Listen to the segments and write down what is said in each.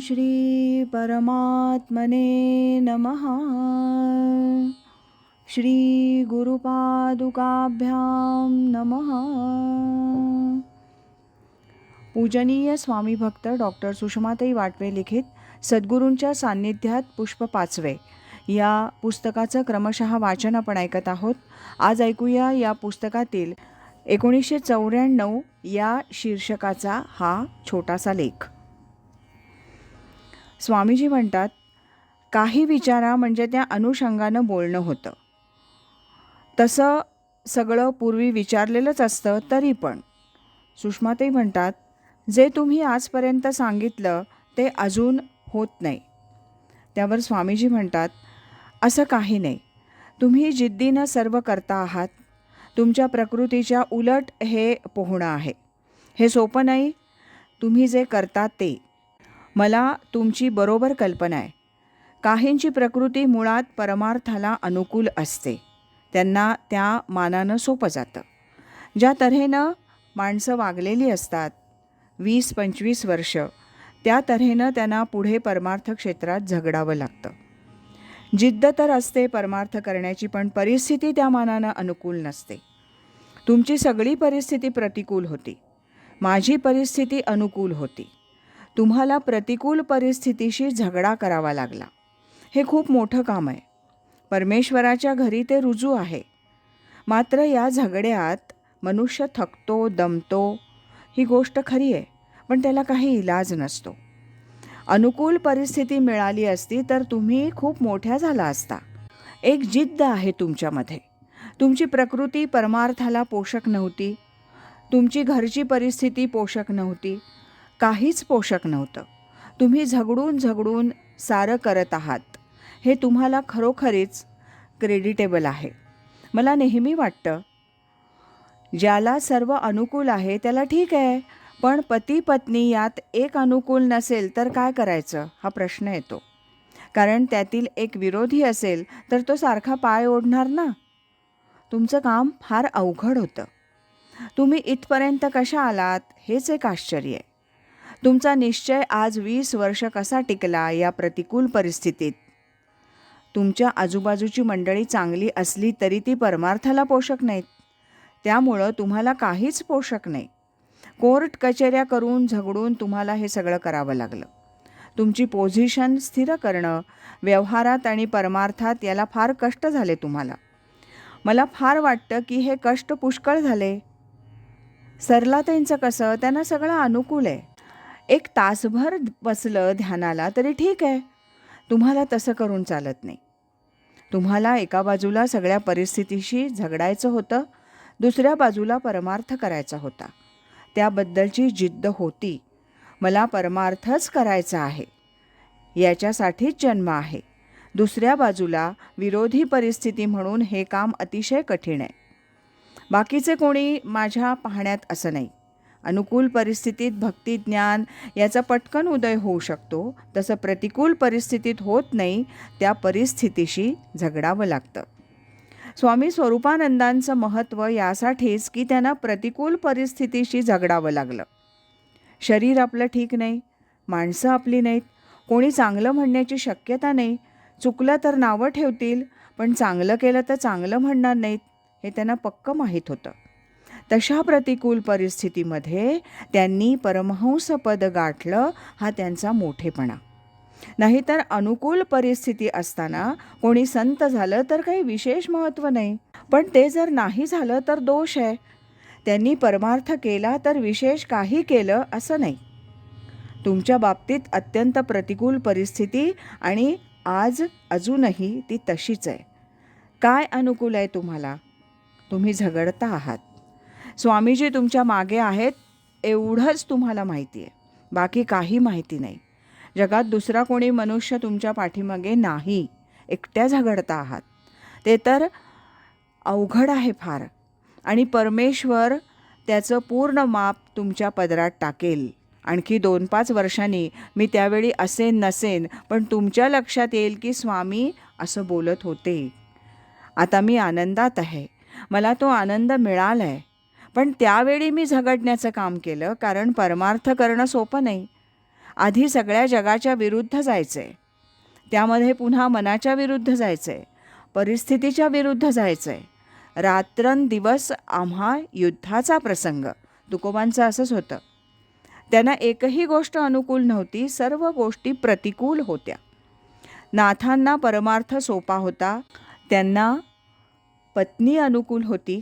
श्री परमात्मने नमः। श्री गुरुपादुकाभ्यां नमः। पूजनीय स्वामी भक्त डॉक्टर सुषमाताई वाटवे लिखित सद्गुरूंच्या सान्निध्यात पुष्प पाचवे. या पुस्तकाचं क्रमशः वाचन आपण ऐकत आहोत. आज ऐकूया या पुस्तकातील एकोणीसशे चौऱ्याण्णव या शीर्षकाचा हा छोटासा लेख. स्वामीजी म्हणतात काही विचारा म्हणजे त्या अनुषंगानं बोलणं होतं. तसं सगळं पूर्वी विचारलेलंच असतं तरी पण. सुषमाताई म्हणतात जे तुम्ही आजपर्यंत सांगितलं ते अजून होत नाही. त्यावर स्वामीजी म्हणतात असं काही नाही. तुम्ही जिद्दीनं सर्व करता आहात. तुमच्या प्रकृतीच्या उलट हे पोहणं आहे. हे सोपं नाही. तुम्ही जे करता ते मला तुमची बरोबर कल्पना आहे. काहींची प्रकृती मुळात परमार्थाला अनुकूल असते. त्यांना त्या मानानं सोपं जातं. ज्या तऱ्हेनं माणसं वागलेली असतात वीस पंचवीस वर्ष त्या तऱ्हेनं त्यांना पुढे परमार्थ क्षेत्रात झगडावं लागतं. जिद्द तर असते परमार्थ करण्याची पण परिस्थिती त्या मानानं अनुकूल नसते. तुमची सगळी परिस्थिती प्रतिकूल होती. माझी परिस्थिती अनुकूल होती. तुम्हाला प्रतिकूल परिस्थितीशी झगडा करावा लागला. हे खूप मोठं काम आहे. परमेश्वराच्या घरी ते रुजू आहे. मात्र या झगड्यात मनुष्य थकतो दमतो ही गोष्ट खरी आहे पण त्याला काही इलाज नसतो. अनुकूल परिस्थिती मिळाली असती तर तुम्ही खूप मोठ्या झाला असता. एक जिद्द आहे तुमच्यामध्ये. तुमची प्रकृती परमार्थाला पोषक नव्हती. तुमची घरची परिस्थिती पोषक नव्हती. काहीच पोषक नव्हतं. तुम्ही झगडून झगडून सारं करत आहात. हे तुम्हाला खरोखरीच क्रेडिटेबल आहे. मला नेहमी वाटतं ज्याला सर्व अनुकूल आहे त्याला ठीक आहे पण पती पत्नी यात एक अनुकूल नसेल तर काय करायचं? हा प्रश्न येतो. कारण त्यातील एक विरोधी असेल तर तो सारखा पाय ओढणार ना? तुमचं काम फार अवघड होतं. तुम्ही इथपर्यंत कशा आलात हेच एक आश्चर्य आहे. तुमचा निश्चय आज वीस वर्ष कसा टिकला या प्रतिकूल परिस्थितीत? तुमच्या आजूबाजूची मंडळी चांगली असली तरी ती परमार्थाला पोषक नाहीत. त्यामुळं तुम्हाला काहीच पोषक नाही. कोर्ट कचेऱ्या करून झगडून तुम्हाला हे सगळं करावं लागलं. तुमची पोझिशन स्थिर करणं व्यवहारात आणि परमार्थात याला फार कष्ट झाले तुम्हाला. मला फार वाटतं की हे कष्ट पुष्कळ झाले. सरला त्यांचं कसं? त्यांना सगळं अनुकूल आहे. एक तासभर बसलं ध्यानाला तरी ठीक आहे. तुम्हाला तसं करून चालत नाही. तुम्हाला एका बाजूला सगळ्या परिस्थितीशी झगडायचं होतं दुसऱ्या बाजूला परमार्थ करायचा होता. त्याबद्दलची जिद्द होती. मला परमार्थच करायचा आहे. याच्यासाठीच जन्म आहे. दुसऱ्या बाजूला विरोधी परिस्थिती म्हणून हे काम अतिशय कठीण आहे. बाकीचे कोणी माझ्या पाहण्यात असं नाही. अनुकूल परिस्थितीत भक्ती ज्ञान याचा पटकन उदय होऊ शकतो. तसं प्रतिकूल परिस्थितीत होत नाही त्या परिस्थितीशी झगडावं लागतं. स्वामी स्वरूपानंदांचं महत्त्व यासाठीच की त्यांना प्रतिकूल परिस्थितीशी झगडावं लागलं. शरीर आपलं ठीक नाही माणसं आपली नाहीत कोणी चांगलं म्हणण्याची शक्यता नाही. चुकलं तर नावं ठेवतील पण चांगलं केलं तर चांगलं म्हणणार नाहीत हे त्यांना पक्क माहीत होतं. तशा प्रतिकूल परिस्थितीमध्ये त्यांनी परमहंसपद गाठलं हा त्यांचा मोठेपणा. नाहीतर अनुकूल परिस्थिती असताना कोणी संत झालं तर काही विशेष महत्त्व नाही. पण ते जर नाही झालं तर दोष आहे. त्यांनी परमार्थ केला तर विशेष काही केलं असं नाही. तुमच्या बाबतीत अत्यंत प्रतिकूल परिस्थिती आणि आज अजूनही ती तशीच आहे. काय अनुकूल आहे तुम्हाला? तुम्ही झगडता आहात. स्वामीजी तुमच्या मागे आहेत एवढंच तुम्हाला माहिती आहे. बाकी काही माहिती नाही. जगात दुसरा कोणी मनुष्य तुमच्या पाठीमागे नाही. एकट्या झगडता आहात. ते तर अवघड आहे फार. आणि परमेश्वर त्याचं पूर्ण माप तुमच्या पदरात टाकेल. आणखी दोन पाच वर्षांनी मी त्यावेळी असेन नसेन पण तुमच्या लक्षात येईल की स्वामी असं बोलत होते. आता मी आनंदात आहे. मला तो आनंद मिळाला आहे पण त्यावेळी मी झगडण्याचं काम केलं कारण परमार्थ करणं सोपं नाही. आधी सगळ्या जगाच्या विरुद्ध जायचं. आहे त्यामध्ये पुन्हा मनाच्या विरुद्ध जायचं. आहे परिस्थितीच्या विरुद्ध जायचं. आहे रात्रंदिवस आम्हा युद्धाचा प्रसंग. तुकोबांचं असंच होतं. त्यांना एकही गोष्ट अनुकूल नव्हती सर्व गोष्टी प्रतिकूल होत्या. नाथांना परमार्थ सोपा होता. त्यांना पत्नी अनुकूल होती.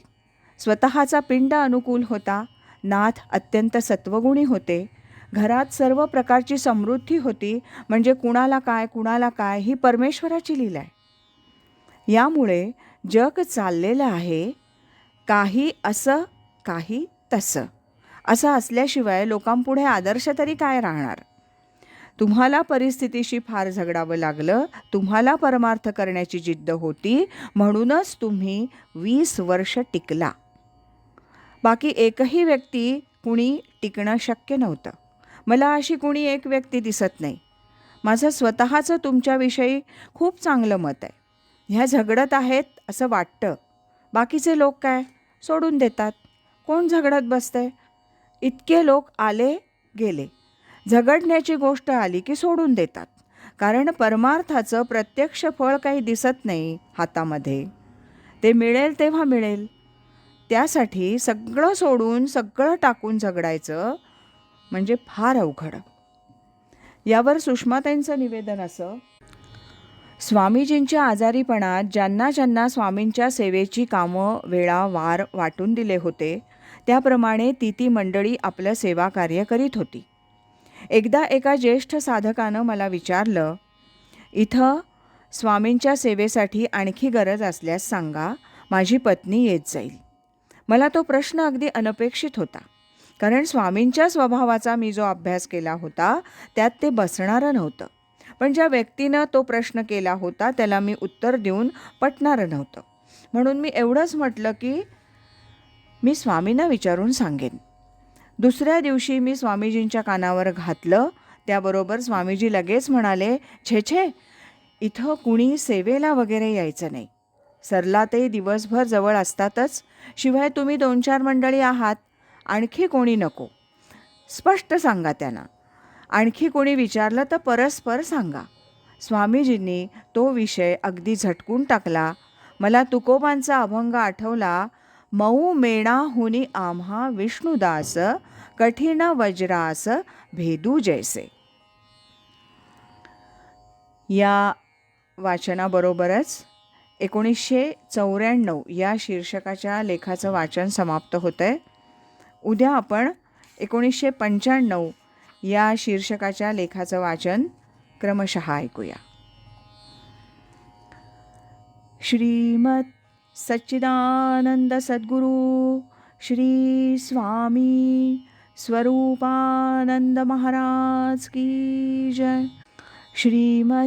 स्वतःचा पिंड अनुकूल होता. नाथ अत्यंत सत्वगुणी होते. घरात सर्व प्रकारची समृद्धी होती. म्हणजे कुणाला काय कुणाला काय ही परमेश्वराची लीला आहे. यामुळे जग चाललेलं आहे. काही असं काही तसं. असं असल्याशिवाय लोकांपुढे आदर्श तरी काय राहणार? तुम्हाला परिस्थितीशी फार झगडावं लागलं. तुम्हाला परमार्थ करण्याची जिद्द होती. म्हणूनच तुम्ही वीस वर्ष टिकला. बाकी एकही व्यक्ती कुणी टिकणं शक्य नव्हतं. मला अशी कुणी एक व्यक्ती दिसत नाही. माझं स्वतःचं तुमच्याविषयी खूप चांगलं मत आहे. ह्या झगडत आहेत असं वाटतं. बाकीचे लोक काय? सोडून देतात. कोण झगडत बसतंय? इतके लोक आले गेले. झगडण्याची गोष्ट आली की सोडून देतात. कारण परमार्थाचं प्रत्यक्ष फळ काही दिसत नाही हातामध्ये. ते मिळेल तेव्हा मिळेल. त्यासाठी सगळं सोडून सगळं टाकून झगडायचं म्हणजे फार अवघड. यावर सुषमाताईंचं निवेदन असं. स्वामीजींच्या आजारीपणात ज्यांना ज्यांना स्वामींच्या सेवेची कामं वेळा वार वाटून दिले होते त्याप्रमाणे ती ती मंडळी आपलं सेवा कार्य करीत होती. एकदा एका ज्येष्ठ साधकानं मला विचारलं इथं स्वामींच्या सेवेसाठी आणखी गरज असल्यास सांगा माझी पत्नी येत जाईल. मला तो प्रश्न अगदी अनपेक्षित होता. कारण स्वामींच्या स्वभावाचा मी जो अभ्यास केला होता त्यात ते बसणारं नव्हतं. पण ज्या व्यक्तीनं तो प्रश्न केला होता त्याला मी उत्तर देऊन पटणारं नव्हतं. म्हणून मी एवढंच म्हटलं की मी स्वामींना विचारून सांगेन. दुसऱ्या दिवशी मी स्वामीजींच्या कानावर घातलं. त्याबरोबर स्वामीजी लगेच म्हणाले छे छे इथं कुणी सेवेला वगैरे यायचं नाही. सरला ते दिवसभर जवळ असतातच. शिवाय तुम्ही दोन चार मंडळी आहात आणखी कोणी नको. स्पष्ट सांगा त्यांना. आणखी कोणी विचारलं तर परस्पर सांगा. स्वामीजींनी तो विषय अगदी झटकून टाकला. मला तुकोबांचा अभंग आठवला मऊ मेणा हुनी आम्हा विष्णुदास कठीण वज्रास भेदू जैसे. या वाचनाबरोबरच एकोणीसशे चौऱ्याण्णव या शीर्षकाच्या लेखाचं वाचन समाप्त होतं आहे उद्या आपण एकोणीसशे पंच्याण्णव या शीर्षकाच्या लेखाचं वाचन क्रमशः ऐकूया. श्रीमत सच्चिदानंद सद्गुरू श्री स्वामी स्वरूपानंद महाराज की जय. श्रीमत